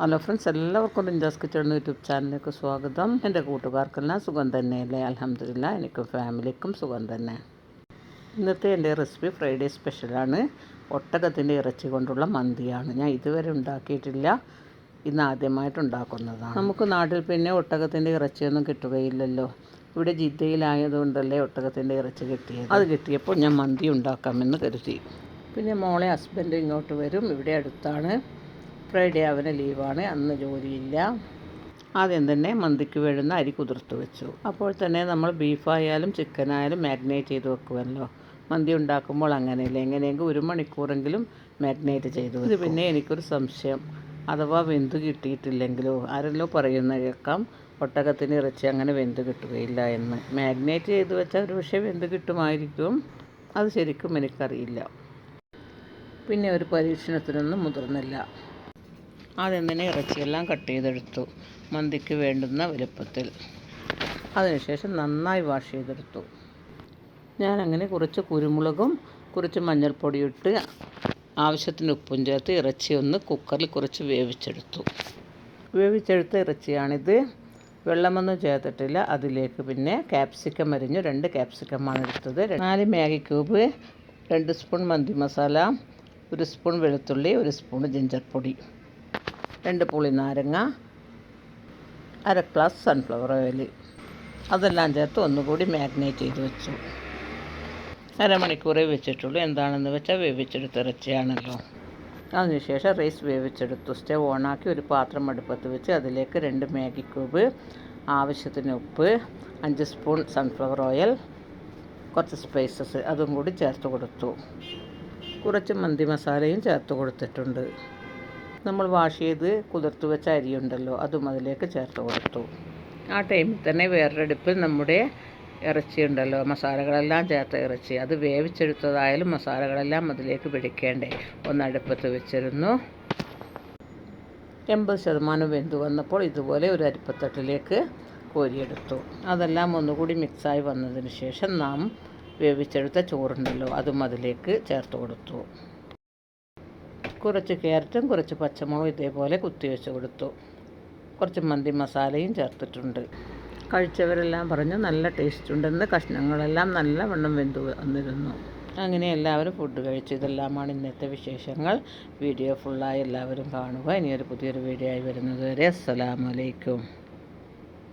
Hello friends എല്ലാവർക്കും റിഞ്ചാസ് kitchen YouTube ചാനലിലേക്ക് സ്വാഗതം. എന്റെ കൂട്ടുകാർക്കെല്ലാം സുഖം തന്നെയല്ലേ? അലഹമില്ല എനിക്കും ഫാമിലിക്കും സുഖം തന്നെ. ഇന്നത്തെ എന്റെ റെസിപ്പി ഫ്രൈഡേ സ്പെഷ്യലാണ് ഒട്ടകത്തിന്റെ ഇറച്ചി കൊണ്ടുള്ള മന്തിയാണ്. ഞാൻ ഇതുവരെ ഉണ്ടാക്കിയിട്ടില്ല. ഇന്ന് ആദ്യമായിട്ട് ഉണ്ടാക്കുന്നതാണ്. നമുക്ക് നാട്ടിൽ പിന്നെ ഒട്ടകത്തിന്റെ ഇറച്ചിയൊന്നും കിട്ടുകയില്ലല്ലോ. ഇവിടെ ജിദ്ദയിലായതുകൊണ്ടല്ലേ ഒട്ടകത്തിന്റെ ഇറച്ചി കിട്ടിയത്? അത് കിട്ടിയപ്പോൾ ഞാൻ മന്തി ഉണ്ടാക്കാമെന്ന് കരുതി. പിന്നെ മോളെ ഹസ്ബൻഡ് ഇങ്ങോട്ട് വരും. ഇവിടെ അടുത്താണ്. ഫ്രൈഡേ അവന് ലീവാണ് അന്ന് ജോലിയില്ല. ആദ്യം തന്നെ മന്തിക്ക് വേണ്ടുന്ന അരി കുതിർത്ത് വെച്ചു. അപ്പോൾ തന്നെ നമ്മൾ ബീഫായാലും ചിക്കനായാലും മാരിനേറ്റ് ചെയ്ത് വെക്കുമല്ലോ. മന്തി ഉണ്ടാക്കുമ്പോൾ അങ്ങനെയല്ലേ? എങ്ങനെയെങ്കിലും ഒരു മണിക്കൂറെങ്കിലും മാരിനേറ്റ് ചെയ്തു ഇത് പിന്നെ എനിക്കൊരു സംശയം. അഥവാ വെന്ത് കിട്ടിയിട്ടില്ലെങ്കിലോ? ആരെല്ലോ പറയുന്ന കേൾക്കാം. ഒട്ടകത്തിന് ഇറച്ചി അങ്ങനെ വെന്ത് കിട്ടുകയില്ല എന്ന്. മാഗ്നേറ്റ് ചെയ്ത് വെച്ചാൽ ഒരു പക്ഷേ വെന്ത് കിട്ടുമായിരിക്കും. അത് ശരിക്കും എനിക്കറിയില്ല. പിന്നെ ഒരു പരീക്ഷണത്തിനൊന്നും മുതിർന്നില്ല. ആദ്യം തന്നെ ഇറച്ചിയെല്ലാം കട്ട് ചെയ്തെടുത്തു മന്തിക്ക് വേണ്ടുന്ന വലുപ്പത്തിൽ. അതിനുശേഷം നന്നായി വാഷ് ചെയ്തെടുത്തു. ഞാനങ്ങനെ കുറച്ച് കുരുമുളകും കുറച്ച് മഞ്ഞൾപ്പൊടിയും ഇട്ട് ആവശ്യത്തിന് ഉപ്പും ചേർത്ത് ഇറച്ചി ഒന്ന് കുക്കറിൽ കുറച്ച് വേവിച്ചെടുത്തു. വേവിച്ചെടുത്ത ഇറച്ചിയാണിത്. വെള്ളമൊന്നും ചേർത്തിട്ടില്ല. അതിലേക്ക് പിന്നെ ക്യാപ്സിക്കം അരിഞ്ഞു. രണ്ട് ക്യാപ്സിക്കമാണ് എടുത്തത്. നാല് മാഗി ക്യൂബ് രണ്ട് സ്പൂൺ മന്തി മസാല ഒരു സ്പൂൺ വെളുത്തുള്ളി ഒരു സ്പൂൺ ജിഞ്ചർ പൊടി രണ്ട് പുളി നാരങ്ങ അര ഗ്ലാസ് സൺഫ്ലവർ ഓയിൽ അതെല്ലാം ചേർത്ത് ഒന്നുകൂടി മാരിനേറ്റ് ചെയ്ത് വെച്ചു. അരമണിക്കൂറേ വെച്ചിട്ടുള്ളൂ. എന്താണെന്ന് വെച്ചാൽ വേവിച്ചെടുത്ത് ഇറച്ചിയാണല്ലോ. അതിനുശേഷം റൈസ് വേവിച്ചെടുത്തു. സ്റ്റവ് ഓണാക്കി ഒരു പാത്രം അടുപ്പത്ത് വെച്ച് അതിലേക്ക് രണ്ട് മാഗി ക്യൂബ് ആവശ്യത്തിന് ഉപ്പ് അഞ്ച് സ്പൂൺ സൺഫ്ലവർ ഓയിൽ കുറച്ച് സ്പൈസസ് അതും കൂടി ചേർത്ത് കൊടുത്തു. കുറച്ച് മന്തി മസാലയും ചേർത്ത് കൊടുത്തിട്ടുണ്ട്. നമ്മൾ വാഷ് ചെയ്ത് കുതിർത്ത് വെച്ച അരിയുണ്ടല്ലോ അതും അതിലേക്ക് ചേർത്ത് കൊടുത്തു. ആ ടൈമിൽ തന്നെ വേറൊരടുപ്പിൽ നമ്മുടെ ഇറച്ചി ഉണ്ടല്ലോ മസാലകളെല്ലാം ചേർത്ത ഇറച്ചി. അത് വേവിച്ചെടുത്തതായാലും മസാലകളെല്ലാം അതിലേക്ക് പിടിക്കേണ്ടേ? ഒന്ന് അടുപ്പത്ത് വെച്ചിരുന്നു. എൺപത് ശതമാനം വെന്ത് വന്നപ്പോൾ ഇതുപോലെ ഒരു അരിപ്പത്തട്ടിലേക്ക് കോരിയെടുത്തു. അതെല്ലാം ഒന്നുകൂടി മിക്സായി വന്നതിന് ശേഷം നാം വേവിച്ചെടുത്ത ചോറുണ്ടല്ലോ അതും അതിലേക്ക് ചേർത്ത് കൊടുത്തു. കുറച്ച് ക്യാരറ്റും കുറച്ച് പച്ചമുളകും ഇതേപോലെ കുത്തിവെച്ച് കൊടുത്തു. കുറച്ച് മന്തി മസാലയും ചേർത്തിട്ടുണ്ട്. കഴിച്ചവരെല്ലാം പറഞ്ഞു നല്ല ടേസ്റ്റ് ഉണ്ടെന്ന് കഷ്ണങ്ങളെല്ലാം നല്ല വണ്ണം വെന്തു വന്നിരുന്നു. അങ്ങനെ എല്ലാവരും ഫുഡ് കഴിച്ചു. ഇതെല്ലാമാണ് ഇന്നത്തെ വിശേഷങ്ങൾ. വീഡിയോ ഫുള്ളായി എല്ലാവരും കാണുക. ഇനിയൊരു പുതിയൊരു വീഡിയോ ആയി വരുന്നത് വരെ. അസ്സലാമലൈക്കും